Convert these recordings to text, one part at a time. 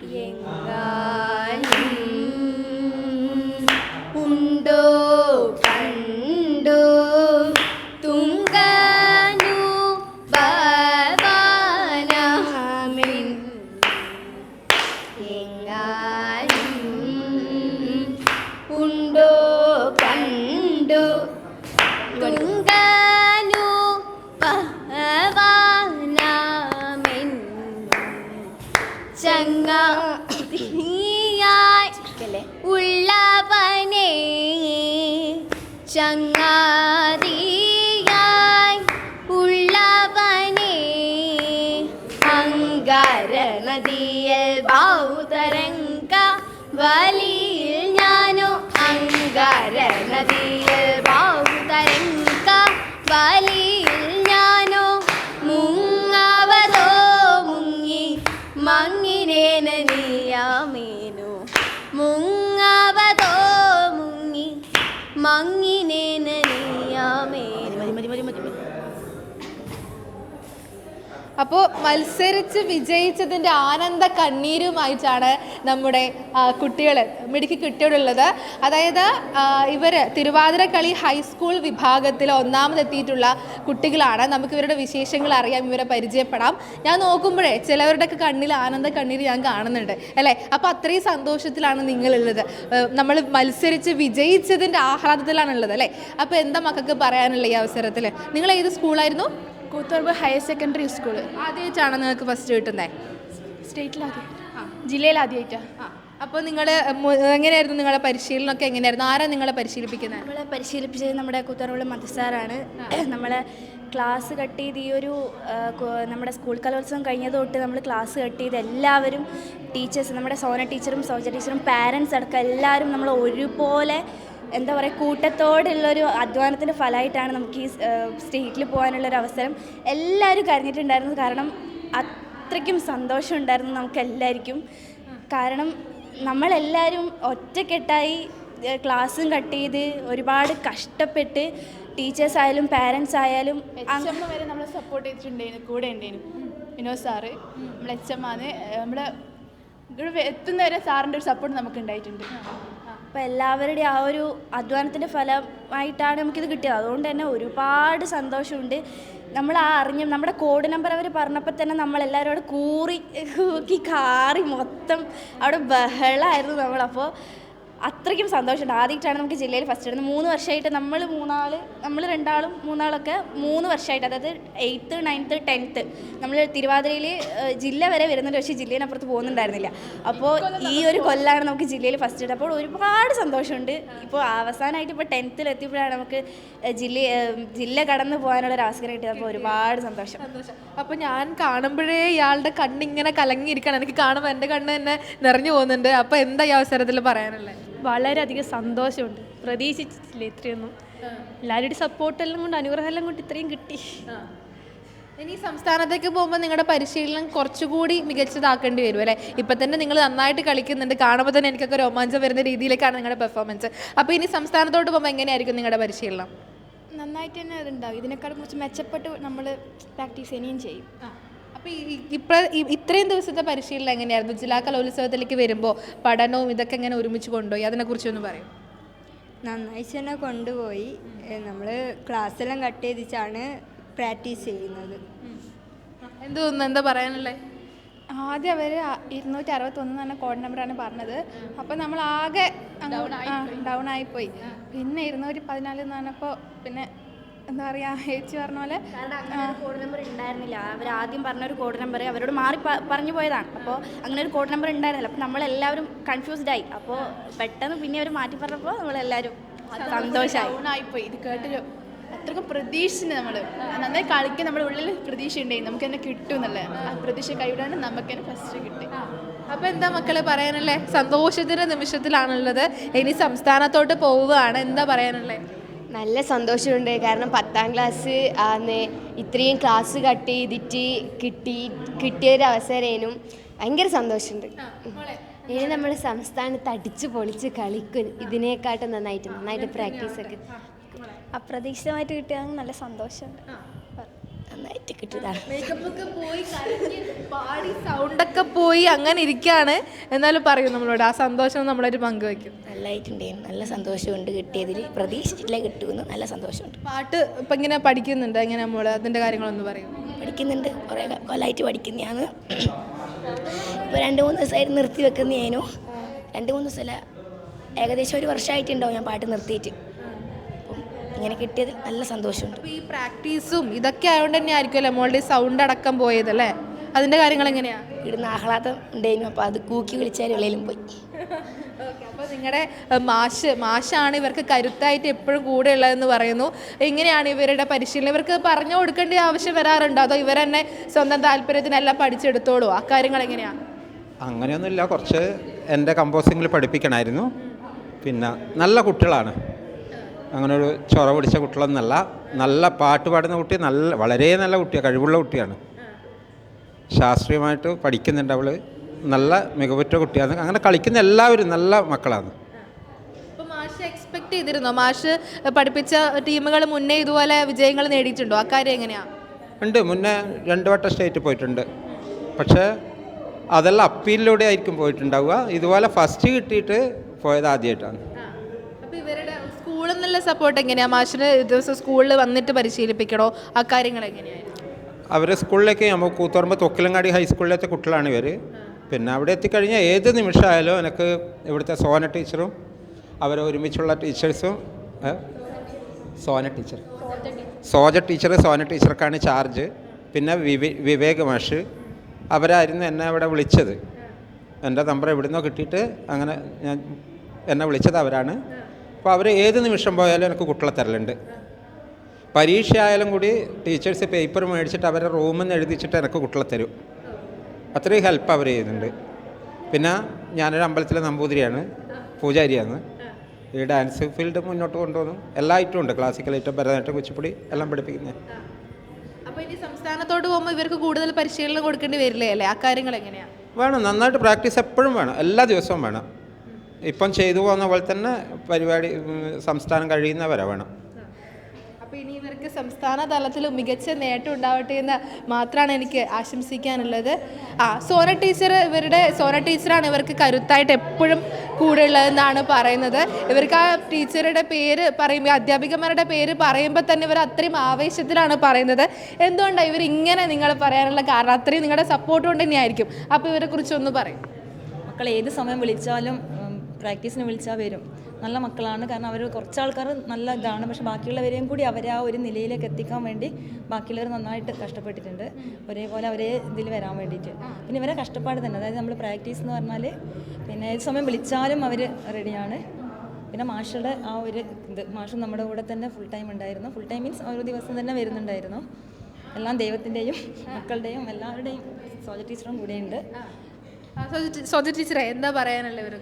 എങ്ങാനും ചങ്ങാതിയായി ഉള്ളവനെ ചങ്ങാതിയായി ഉള്ളവനെ Ankara Nadia ബൗതരംഗ വലിയിൽ അപ്പോൾ മത്സരിച്ച് വിജയിച്ചതിന്റെ ആനന്ദ കണ്ണീരുമായിട്ടാണ് നമ്മുടെ കുട്ടികൾ മിടുക്കി കുട്ടികളുള്ളത്. അതായത് ഇവർ തിരുവാതിരക്കളി ഹൈസ്കൂൾ വിഭാഗത്തിൽ ഒന്നാമതെത്തിയിട്ടുള്ള കുട്ടികളാണ്. നമുക്ക് ഇവരുടെ വിശേഷങ്ങൾ അറിയാം ഇവരെ പരിചയപ്പെടാം. ഞാൻ നോക്കുമ്പോഴേ ചിലവരുടെയൊക്കെ കണ്ണിൽ ആനന്ദ കണ്ണീര് ഞാൻ കാണുന്നുണ്ട് അല്ലേ? അപ്പോൾ അത്രയും സന്തോഷത്തിലാണ് നിങ്ങളുള്ളത്. നമ്മൾ മത്സരിച്ച് വിജയിച്ചതിന്റെ ആഹ്ലാദത്തിലാണുള്ളത് അല്ലേ? അപ്പോൾ എന്താ മക്കൾക്ക് പറയാനുള്ള ഈ അവസരത്തിൽ നിങ്ങൾ ഏത് സ്കൂളായിരുന്നു? കൂത്തുപറമ്പ് ഹയർ സെക്കൻഡറി സ്കൂൾ ആദ്യമായിട്ടാണോ നിങ്ങൾക്ക് ഫസ്റ്റ് കിട്ടുന്നത് ജില്ലയിൽ ആദ്യമായിട്ടാണ് അപ്പോൾ നിങ്ങൾ എങ്ങനെയായിരുന്നു നിങ്ങളെ പരിശീലനമൊക്കെ എങ്ങനെയായിരുന്നു? ആരാ നിങ്ങളെ പരിശീലിപ്പിക്കുന്നത് നമ്മളെ പരിശീലിപ്പിച്ചത് നമ്മുടെ കുത്തറോളം മധുസാറാണ്. നമ്മളെ ക്ലാസ് കട്ട് ചെയ്ത് ഈ ഒരു നമ്മുടെ സ്കൂൾ കലോത്സവം കഴിഞ്ഞത് തൊട്ട് നമ്മൾ ക്ലാസ് കട്ട് ചെയ്ത് എല്ലാവരും ടീച്ചേഴ്സ് നമ്മുടെ സോന ടീച്ചറും സൗജ ടീച്ചറും പാരൻസ് അടക്കം എല്ലാവരും നമ്മൾ ഒരുപോലെ എന്താ പറയുക കൂട്ടത്തോടുള്ളൊരു അധ്വാനത്തിന്റെ ഫലമായിട്ടാണ് നമുക്ക് ഈ സ്റ്റേറ്റിൽ പോകാനുള്ളൊരു അവസരം എല്ലാവരും കരഞ്ഞിട്ടുണ്ടായിരുന്നു കാരണം അത്രയ്ക്കും സന്തോഷം ഉണ്ടായിരുന്നു നമുക്ക് എല്ലാവർക്കും. കാരണം നമ്മളെല്ലാവരും ഒറ്റക്കെട്ടായി ക്ലാസ്സും കട്ട് ചെയ്ത് ഒരുപാട് കഷ്ടപ്പെട്ട് ടീച്ചേഴ്സ് ആയാലും പാരൻസ് ആയാലും വരെ നമ്മളെ സപ്പോർട്ട് ചെയ്തിട്ടുണ്ടായിരുന്നു കൂടെ ഉണ്ടായിരുന്നു വിനോദ് സാറ് നമ്മളെ എച്ച് എം ആണ്. ഇവിടെ എത്തുന്നവരെ സാറിന്റെ ഒരു സപ്പോർട്ട് നമുക്ക് ഉണ്ടായിട്ടുണ്ട്. അപ്പോൾ എല്ലാവരുടെയും ആ ഒരു അധ്വാനത്തിന്റെ ഫലമായിട്ടാണ് നമുക്കിത് കിട്ടിയത്. അതുകൊണ്ട് തന്നെ ഒരുപാട് സന്തോഷമുണ്ട്. നമ്മൾ ആ അറിഞ്ഞ നമ്മുടെ കോഡ് നമ്പർ അവർ പറഞ്ഞപ്പോൾ തന്നെ നമ്മളെല്ലാവരും അവിടെ കൂറി കൂക്കി കാറി മൊത്തം അവിടെ ബഹളമായിരുന്നു നമ്മളപ്പോൾ അത്രയ്ക്കും സന്തോഷമുണ്ട്. ആദ്യമായിട്ടാണ് നമുക്ക് ജില്ലയിൽ ഫസ്റ്റ് ഇടുന്നത്. മൂന്ന് വർഷമായിട്ട് നമ്മൾ മൂന്നാൾ നമ്മൾ രണ്ടാളും മൂന്നാളൊക്കെ മൂന്ന് വർഷമായിട്ട് അതായത് എയ്ത്ത് നയൻത്ത് ടെൻത്ത് നമ്മൾ തിരുവാതിരയിൽ ജില്ല വരെ വരുന്നുണ്ട്. പക്ഷേ ജില്ലേനപ്പുറത്ത് പോകുന്നുണ്ടായിരുന്നില്ല. അപ്പോൾ ഈ ഒരു കൊല്ലാണ് നമുക്ക് ജില്ലയിൽ ഫസ്റ്റ് ഇട്ടത് അപ്പോൾ ഒരുപാട് സന്തോഷമുണ്ട്. ഇപ്പോൾ അവസാനമായിട്ട് ഇപ്പോൾ ടെൻത്തിൽ എത്തിയപ്പോഴാണ് നമുക്ക് ജില്ല ജില്ല കടന്നു പോകാനുള്ള ഒരു അവസരം കിട്ടിയത്. അപ്പോൾ ഒരുപാട് സന്തോഷം. അപ്പോൾ ഞാൻ കാണുമ്പോഴേ ഇയാളുടെ കണ്ണിങ്ങനെ കലങ്ങിയിരിക്കണം എനിക്ക് കാണുമ്പോൾ എന്റെ കണ്ണ് തന്നെ നിറഞ്ഞു പോകുന്നുണ്ട്. അപ്പോൾ എന്താ ഈ അവസരത്തിൽ പറയാനുള്ളത്? വളരെയധികം സന്തോഷമുണ്ട്. പ്രതീക്ഷിച്ചിട്ടില്ല ഇത്രയൊന്നും. എല്ലാവരുടെയും സപ്പോർട്ടെല്ലാം കൊണ്ട് അനുഗ്രഹമെല്ലാം കൊണ്ട് ഇത്രയും കിട്ടി. ഇനി സംസ്ഥാനത്തേക്ക് പോകുമ്പോൾ നിങ്ങളുടെ പരിശീലനം കുറച്ചുകൂടി മികച്ചതാക്കേണ്ടി വരും അല്ലേ? ഇപ്പം തന്നെ നിങ്ങൾ നന്നായിട്ട് കളിക്കുന്നുണ്ട്. കാണുമ്പോൾ തന്നെ എനിക്കൊക്കെ രോമാഞ്ചം വരുന്ന രീതിയിലേക്കാണ് നിങ്ങളുടെ പെർഫോമൻസ് അപ്പോൾ ഇനി സംസ്ഥാനത്തോട്ട് പോകുമ്പോൾ എങ്ങനെയായിരിക്കും നിങ്ങളുടെ പരിശീലനം? നന്നായിട്ട് തന്നെ അതുണ്ടാവും ഇതിനേക്കാൾ കുറച്ച് മെച്ചപ്പെട്ട് നമ്മൾ പ്രാക്ടീസ് ഇനിയും ചെയ്യും. അപ്പോൾ ഇപ്പ ഈ- ഇത്രയും ദിവസത്തെ പരിശീലനം എങ്ങനെയായിരുന്നു? ജില്ലാ കലോത്സവത്തിലേക്ക് വരുമ്പോൾ പഠനവും ഇതൊക്കെ എങ്ങനെ ഒരുമിച്ച് കൊണ്ടുപോയി? അതിനെക്കുറിച്ച് ഒന്ന് പറയും. നന്നായി തന്നെ കൊണ്ടുപോയി. നമ്മൾ ക്ലാസ്സെല്ലാം കട്ട് ചെയ്തിട്ടാണ് പ്രാക്ടീസ് ചെയ്യുന്നത്. എന്ത് തോന്നുന്നു? എന്താ പറയാനുള്ളത് ആദ്യം അവർ ഇരുന്നൂറ്റി അറുപത്തൊന്ന് തന്നെ കോഡ് നമ്പറാണ് പറഞ്ഞത്. അപ്പോൾ നമ്മൾ ആകെ ഡൗൺ ആയിപ്പോയി പിന്നെ ഇരുന്നൂറ്റി പതിനാല് എന്ന് പറഞ്ഞപ്പോൾ പിന്നെ എന്താ പറയുക ചേച്ചി പറഞ്ഞ പോലെ കോഡ് നമ്പർ ഉണ്ടായിരുന്നില്ല. അവർ ആദ്യം പറഞ്ഞ ഒരു കോഡ് നമ്പർ അവരോട് മാറി പറഞ്ഞു പോയതാണ്. അപ്പോൾ അങ്ങനെ ഒരു കോഡ് നമ്പർ ഉണ്ടായിരുന്നില്ല. അപ്പോൾ നമ്മളെല്ലാവരും കൺഫ്യൂസ്ഡ് ആയി. അപ്പോൾ പെട്ടെന്ന് പിന്നെ അവർ മാറ്റി പറഞ്ഞപ്പോൾ നമ്മളെല്ലാവരും സന്തോഷമായി പോയി ഇത് കേട്ടൊരു അത്രക്കും പ്രതീക്ഷിച്ചു നമ്മൾ നന്നായി കളിക്കാൻ നമ്മുടെ ഉള്ളിൽ പ്രതീക്ഷ ഉണ്ടായി നമുക്ക് തന്നെ കിട്ടും എന്നുള്ളത്. ആ പ്രതീക്ഷ കൈവിടാണ്ട് നമുക്ക് തന്നെ ഫസ്റ്റ് കിട്ടി. അപ്പോൾ എന്താ മക്കളെ പറയാനല്ലേ സന്തോഷത്തിന്റെ നിമിഷത്തിലാണുള്ളത്. ഇനി സംസ്ഥാനത്തോട്ട് പോവുകയാണ്. എന്താ പറയാനുള്ളത് നല്ല സന്തോഷമുണ്ട്. കാരണം പത്താം ക്ലാസ് ആന്ന് ഇത്രയും ക്ലാസ് കട്ട് ചെയ്തിട്ട് കിട്ടി കിട്ടിയൊരു അവസരേനും ഭയങ്കര സന്തോഷമുണ്ട്. ഇനി നമ്മൾ സംസ്ഥാനത്ത് അടിച്ച് പൊളിച്ച് കളിക്കും. ഇതിനേക്കാട്ടും നന്നായിട്ട് നന്നായിട്ട് പ്രാക്ടീസ് ഒക്കെ. അപ്രതീക്ഷിതമായിട്ട് കിട്ടിയാൽ നല്ല സന്തോഷമുണ്ട്. നന്നായിട്ട് കിട്ടിയതാണ് പോയി പാടി സൗണ്ടൊക്കെ പോയി അങ്ങനെ ഇരിക്കുകയാണ് എന്നാലും പറയും നമ്മളോട് ആ സന്തോഷം നമ്മളൊരു പങ്കുവയ്ക്കും നല്ലതായിട്ടുണ്ടായിരുന്നു നല്ല സന്തോഷമുണ്ട് കിട്ടിയതിൽ പ്രതീക്ഷിച്ചിട്ടില്ല കിട്ടുമെന്ന്. നല്ല സന്തോഷമുണ്ട്. പാട്ട് ഇപ്പം ഇങ്ങനെ പഠിക്കുന്നുണ്ട്? എങ്ങനെ നമ്മൾ അതിന്റെ കാര്യങ്ങളൊന്ന് പറയും. പഠിക്കുന്നുണ്ട്. കുറേ കൊല്ലമായിട്ട് പഠിക്കുന്നതാണ്. ഇപ്പോൾ രണ്ട് മൂന്ന് ദിവസമായിട്ട് നിർത്തി വെക്കുന്നതായിരുന്നു രണ്ട് മൂന്ന് ദിവസമല്ല. ഏകദേശം ഒരു വർഷമായിട്ടുണ്ടാവും ഞാൻ പാട്ട് നിർത്തിയിട്ട്. ഇങ്ങനെ കിട്ടിയതിൽ നല്ല സന്തോഷമുണ്ട്. അപ്പോൾ ഈ പ്രാക്ടീസും ഇതൊക്കെ ആയതുകൊണ്ട് തന്നെ ആയിരിക്കുമല്ലോ മോളുടെ സൗണ്ട് അടക്കം പോയത് അല്ലേ? അതിന്റെ കാര്യങ്ങൾ എങ്ങനെയാ? ഇവിടുന്ന് ആഹ്ലാദം ഉണ്ടായിരുന്നു. അപ്പോൾ അത് കൂക്കി വിളിച്ചാൽ വെളിയിലും പോയി. അപ്പോൾ നിങ്ങളുടെ മാഷ് മാഷാണ് ഇവർക്ക് കരുത്തായിട്ട് എപ്പോഴും കൂടെ ഉള്ളതെന്ന് പറയുന്നു. എങ്ങനെയാണ് ഇവരുടെ പരിശീലനം? ഇവർക്ക് പറഞ്ഞു കൊടുക്കേണ്ട ആവശ്യം വരാറുണ്ടോ? അതോ ഇവർ തന്നെ സ്വന്തം താല്പര്യത്തിനെല്ലാം പഠിച്ചെടുത്തോളൂ? ആ കാര്യങ്ങൾ എങ്ങനെയാണ് അങ്ങനെയൊന്നുമില്ല. കുറച്ച് എന്റെ കമ്പോസിങ്ങിൽ പഠിപ്പിക്കണമായിരുന്നു. പിന്നെ നല്ല കുട്ടികളാണ്. അങ്ങനെ ഒരു ചൊറ പിടിച്ച കുട്ടികളൊന്നല്ല നല്ല പാട്ട് പാടുന്ന കുട്ടി നല്ല വളരെ നല്ല കുട്ടിയാണ് കഴിവുള്ള കുട്ടിയാണ്. ശാസ്ത്രീയമായിട്ട് പഠിക്കുന്നുണ്ട് അവൾ നല്ല മികവുറ്റ കുട്ടിയാണ്. അങ്ങനെ കളിക്കുന്ന എല്ലാവരും നല്ല മക്കളാണ്. മാഷ് എക്സ്പെക്ട് ചെയ്തിരുന്നോ? മാഷ് പഠിപ്പിച്ച ടീമുകൾ മുന്നേ ഇതുപോലെ വിജയങ്ങൾ നേടിയിട്ടുണ്ടോ? ആ കാര്യം എങ്ങനെയാണ് ഉണ്ട്. മുന്നേ രണ്ട് വട്ടം സ്റ്റേറ്റ് പോയിട്ടുണ്ട്. പക്ഷേ അതെല്ലാം അപ്പീലിലൂടെ ആയിരിക്കും പോയിട്ടുണ്ടാവുക. ഇതുപോലെ ഫസ്റ്റ് കിട്ടിയിട്ട് പോയത് ആദ്യമായിട്ടാണ് സ്കൂളിൽ സപ്പോർട്ട് എങ്ങനെയാണ് മാഷിന് ദിവസം സ്കൂളിൽ വന്നിട്ട് പരിശീലിപ്പിക്കണോ? ആ കാര്യങ്ങൾ എങ്ങനെയാ? അവർ സ്കൂളിലേക്ക് നമ്മൾ കൂത്തുപറമ്പ് തൊക്കിലങ്ങാടി ഹൈസ്കൂളിലത്തെ കുട്ടികളാണ് ഇവർ പിന്നെ അവിടെ എത്തിക്കഴിഞ്ഞാൽ ഏത് നിമിഷമായാലും എനിക്ക് ഇവിടുത്തെ സോന ടീച്ചറും അവരെ ഒരുമിച്ചുള്ള ടീച്ചേഴ്സും സോന ടീച്ചർ. സോജ ടീച്ചർ സോന ടീച്ചർക്കാണ് ചാർജ് പിന്നെ വിവേ വിവേക് മാഷ്. അവരായിരുന്നു എന്നെ അവിടെ വിളിച്ചത്. എന്റെ നമ്പർ എവിടുന്നോ കിട്ടിയിട്ട് അങ്ങനെ ഞാൻ എന്നെ വിളിച്ചത് അവരാണ്. അപ്പോൾ അവർ ഏത് നിമിഷം പോയാലും എനിക്ക് കുട്ടികളെ തരലുണ്ട്. പരീക്ഷ ആയാലും കൂടി ടീച്ചേഴ്സ് പേപ്പർ മേടിച്ചിട്ട് അവരെ റൂമിൽ നിന്ന് എഴുതിച്ചിട്ട് എനിക്ക് കുട്ടികളെ തരും. അത്രയും ഹെൽപ്പ് അവർ ചെയ്യുന്നുണ്ട്. പിന്നെ ഞാനൊരു അമ്പലത്തിലെ നമ്പൂതിരിയാണ് പൂജാരിയാണ്. ഈ ഡാൻസ് ഫീൽഡ് മുന്നോട്ട് കൊണ്ടുപോകുന്നു എല്ലാ ഐറ്റവും ഉണ്ട്. ക്ലാസിക്കൽ ഐറ്റം ഭരതനാട്യം കുച്ചിപ്പുടി എല്ലാം പഠിപ്പിക്കുന്നത് അപ്പോൾ ഇനി സംസ്ഥാനത്തോട്ട് പോകുമ്പോൾ ഇവർക്ക് കൂടുതൽ പരിശീലനം കൊടുക്കേണ്ടി വരില്ലേ അല്ലേ? ആ കാര്യങ്ങൾ എങ്ങനെയാണ് വേണം. നന്നായിട്ട് പ്രാക്ടീസ് എപ്പോഴും വേണം. എല്ലാ ദിവസവും വേണം. ഇപ്പം ചെയ്തു പോകുന്ന പോലെ തന്നെ പരിപാടി സംസ്ഥാനം കഴിയുന്നവരെ വേണം. അപ്പോൾ ഇനി ഇവർക്ക് സംസ്ഥാന തലത്തിൽ മികച്ച നേട്ടം ഉണ്ടാവട്ടെ എന്ന് മാത്രമാണ് എനിക്ക് ആശംസിക്കാനുള്ളത്. ആ സോന ടീച്ചർ ഇവരുടെ സോന ടീച്ചറാണ് ഇവർക്ക് കരുത്തായിട്ട് എപ്പോഴും കൂടെ ഉള്ളതെന്നാണ് പറയുന്നത്. ഇവർക്ക് ആ ടീച്ചറുടെ പേര് പറയുമ്പോൾ അധ്യാപികമാരുടെ പേര് പറയുമ്പോൾ തന്നെ ഇവർ അത്രയും ആവേശത്തിലാണ് പറയുന്നത്. എന്തുകൊണ്ടാണ് ഇവർ ഇങ്ങനെ നിങ്ങൾ പറയാനുള്ള കാരണം? അത്രയും നിങ്ങളുടെ സപ്പോർട്ട് കൊണ്ട് തന്നെയായിരിക്കും. അപ്പോൾ ഇവരെ കുറിച്ചൊന്ന് പറയും. മക്കൾ ഏത് സമയം വിളിച്ചാലും പ്രാക്ടീസിന് വിളിച്ചാൽ വരും. നല്ല മക്കളാണ്. കാരണം അവർ കുറച്ച് ആൾക്കാർ നല്ല ഇതാണ്. പക്ഷെ ബാക്കിയുള്ളവരെയും കൂടി അവരെ ആ ഒരു നിലയിലേക്ക് എത്തിക്കാൻ വേണ്ടി ബാക്കിയുള്ളവർ നന്നായിട്ട് കഷ്ടപ്പെട്ടിട്ടുണ്ട്. ഒരേപോലെ അവരെ ഇതിൽ വരാൻ വേണ്ടിയിട്ട് പിന്നെ ഇവരെ കഷ്ടപ്പാട് തന്നെ. അതായത് നമ്മൾ പ്രാക്ടീസ് എന്ന് പറഞ്ഞാൽ പിന്നെ ഏത് സമയം വിളിച്ചാലും അവർ റെഡിയാണ്. പിന്നെ മാഷുടെ ആ ഒരു ഇത്. മാഷ് നമ്മുടെ കൂടെ തന്നെ ഫുൾ ടൈം ഉണ്ടായിരുന്നു. ഫുൾ ടൈം മീൻസ് ഓരോ ദിവസം തന്നെ വരുന്നുണ്ടായിരുന്നു. എല്ലാം ദൈവത്തിന്റെയും മക്കളുടെയും എല്ലാവരുടെയും സോജ ടീച്ചറും കൂടെയുണ്ട്. ടീച്ചറെ എന്താ പറയാനുള്ളത് ഇവരെ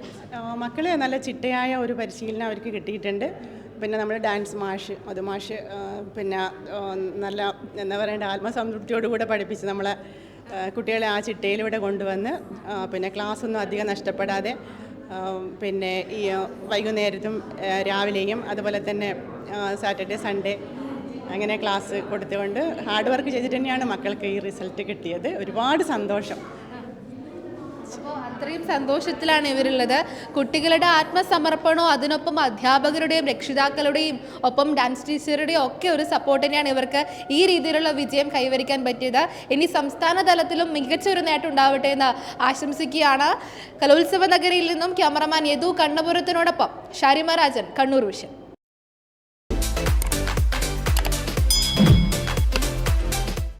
മക്കളെ നല്ല ചിട്ടയായ ഒരു പരിശീലനം അവർക്ക് കിട്ടിയിട്ടുണ്ട്. പിന്നെ നമ്മുടെ ഡാൻസ് മാഷ് അത് മാഷ് പിന്നെ നല്ല എന്താ പറയേണ്ട ആത്മസംതൃപ്തിയോടുകൂടെ പഠിപ്പിച്ച് നമ്മളെ കുട്ടികളെ ആ ചിട്ടയിലൂടെ കൊണ്ടുവന്ന് പിന്നെ ക്ലാസ് ഒന്നും അധികം നഷ്ടപ്പെടാതെ പിന്നെ ഈ വൈകുന്നേരത്തും രാവിലെയും അതുപോലെ തന്നെ സാറ്റർഡേ സൺഡേ അങ്ങനെ ക്ലാസ് കൊടുത്തുകൊണ്ട് ഹാർഡ് വർക്ക് ചെയ്തിട്ട് തന്നെയാണ് മക്കൾക്ക് ഈ റിസൾട്ട് കിട്ടിയത്. ഒരുപാട് സന്തോഷം. അപ്പോൾ അത്രയും സന്തോഷത്തിലാണ് ഇവരുള്ളത്. കുട്ടികളുടെ ആത്മസമർപ്പണവും അതിനൊപ്പം അധ്യാപകരുടെയും രക്ഷിതാക്കളുടെയും ഒപ്പം ഡാൻസ് ടീച്ചറുടെയും ഒക്കെ ഒരു സപ്പോർട്ട് തന്നെയാണ് ഇവർക്ക് ഈ രീതിയിലുള്ള വിജയം കൈവരിക്കാൻ പറ്റിയത്. ഇനി സംസ്ഥാന തലത്തിലും മികച്ച ഒരു നേട്ടം ഉണ്ടാവട്ടെ എന്ന് ആശംസിക്കുകയാണ്. കലോത്സവ നഗരിയിൽ നിന്നും ക്യാമറമാൻ യദു കണ്ണപുരത്തിനോടൊപ്പം ഷാരിമ രാജൻ കണ്ണൂർ വിഷൻ.